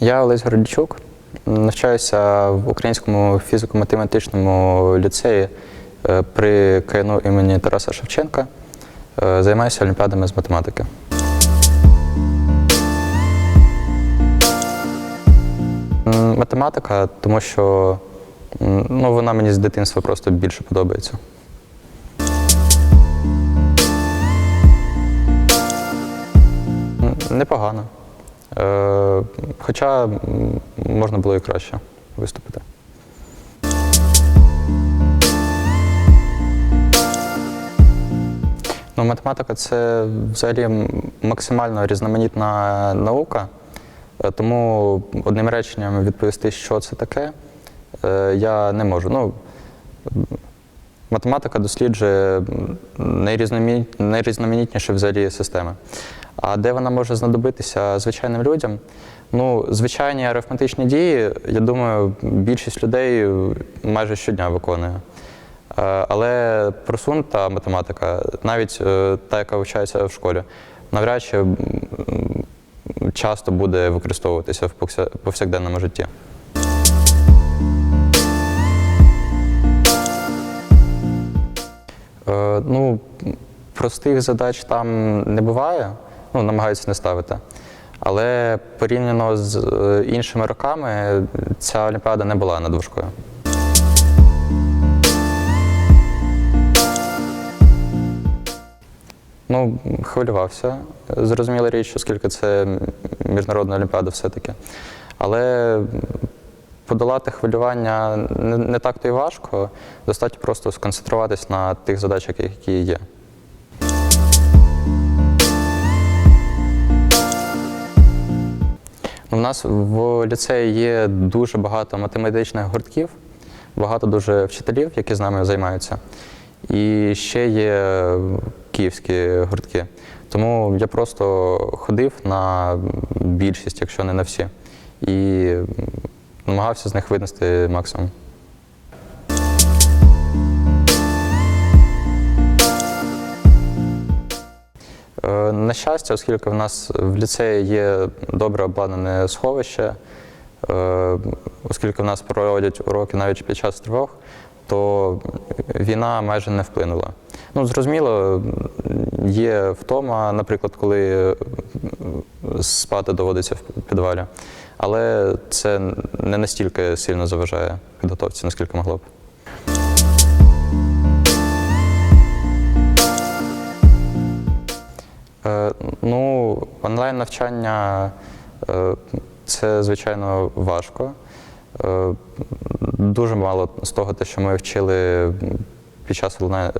Я Олесь Городічук, навчаюся в Українському фізико-математичному ліцеї е, при КНУ імені Тараса Шевченка. Е, Займаюся олімпіадами з математики. Математика, тому що ну, вона мені з дитинства просто більше подобається. Непогано. Е, Хоча можна було і краще виступити. Ну, математика це взагалі максимально різноманітна наука, Е, тому одним реченням відповісти, що це таке, е, я не можу. Ну, математика досліджує найрізноманітніші взагалі системи. А де вона може знадобитися звичайним людям? Ну, звичайні арифметичні дії, я думаю, більшість людей майже щодня виконує. Е, Але просунута математика, навіть е, та, яка вивчається в школі, навряд чи часто буде використовуватися в повсякденному житті. Е, Ну, простих задач там не буває, ну, намагаються не ставити. Але порівняно з е, іншими роками ця олімпіада не була надважкою. Ну, хвилювався. Зрозуміла річ, оскільки це міжнародна олімпіада все-таки. Але подолати хвилювання не, так то й важко. Достатньо просто сконцентруватись на тих задачах, які є. У нас в ліцеї є дуже багато математичних гуртків, багато дуже вчителів, які з нами займаються. І ще є київські гуртки. Тому я просто ходив на більшість, якщо не на всі, і намагався з них винести максимум. На щастя, оскільки в нас в ліцеї є добре обладнане сховище, е, оскільки в нас проводять уроки навіть під час тривог, то війна майже не вплинула. Ну, зрозуміло, є втома, наприклад, коли е, спати доводиться в підвалі, але це не настільки сильно заважає підготовці, наскільки могло б. Ну, онлайн навчання е, це, звичайно, важко. Е, Дуже мало з того, те, що ми вчили під час е,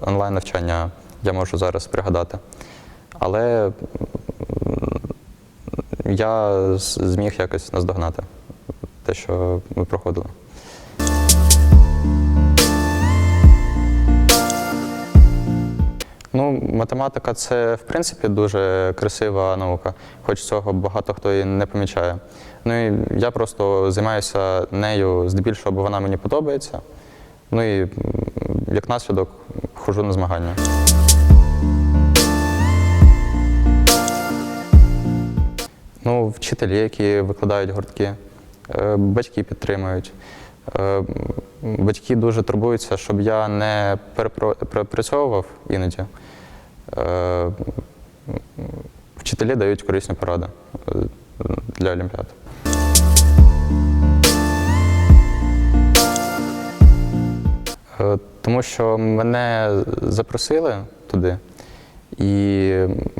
онлайн навчання, я можу зараз пригадати. Але я зміг якось наздогнати те, що ми проходили. Ну, математика це в принципі дуже красива наука, хоч цього багато хто і не помічає. Ну і я просто займаюся нею здебільшого, бо вона мені подобається. Ну і як наслідок ходжу на змагання. Ну, вчителі, які викладають гуртки, е, батьки підтримують. Е, Батьки дуже турбуються, щоб я не перепрацьовував іноді. Е, Вчителі дають корисні поради е, для олімпіад. Тому що мене запросили туди, і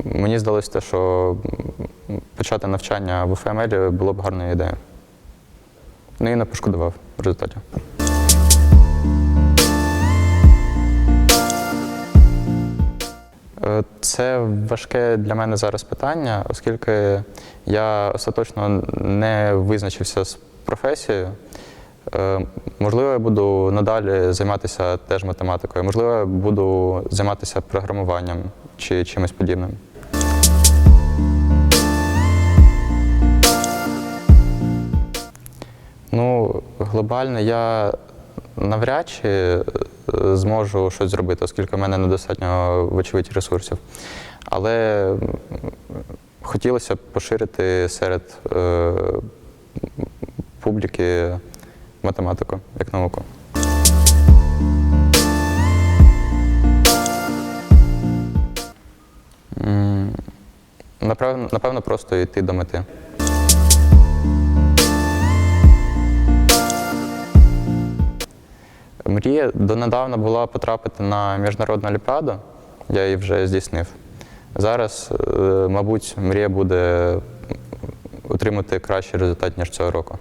мені здалося що почати навчання в УФМЛ було б гарною ідеєю. Ну і не пошкодував в результаті. Е, Це важке для мене зараз питання, оскільки я остаточно не визначився з професією. Е, Можливо, я буду надалі займатися теж математикою, можливо, я буду займатися програмуванням чи чимось подібним. Глобально я навряд чи е, зможу щось зробити, оскільки в мене недостатньо, вочевидь, ресурсів. Але Хотілося б поширити серед е, публіки математику як науку. Напевно, напевно, просто йти до мети. Мрія донедавна була потрапити на міжнародну олімпіаду, я її вже здійснив. Зараз, е, мабуть, мрія буде отримати кращий результат, ніж цього року.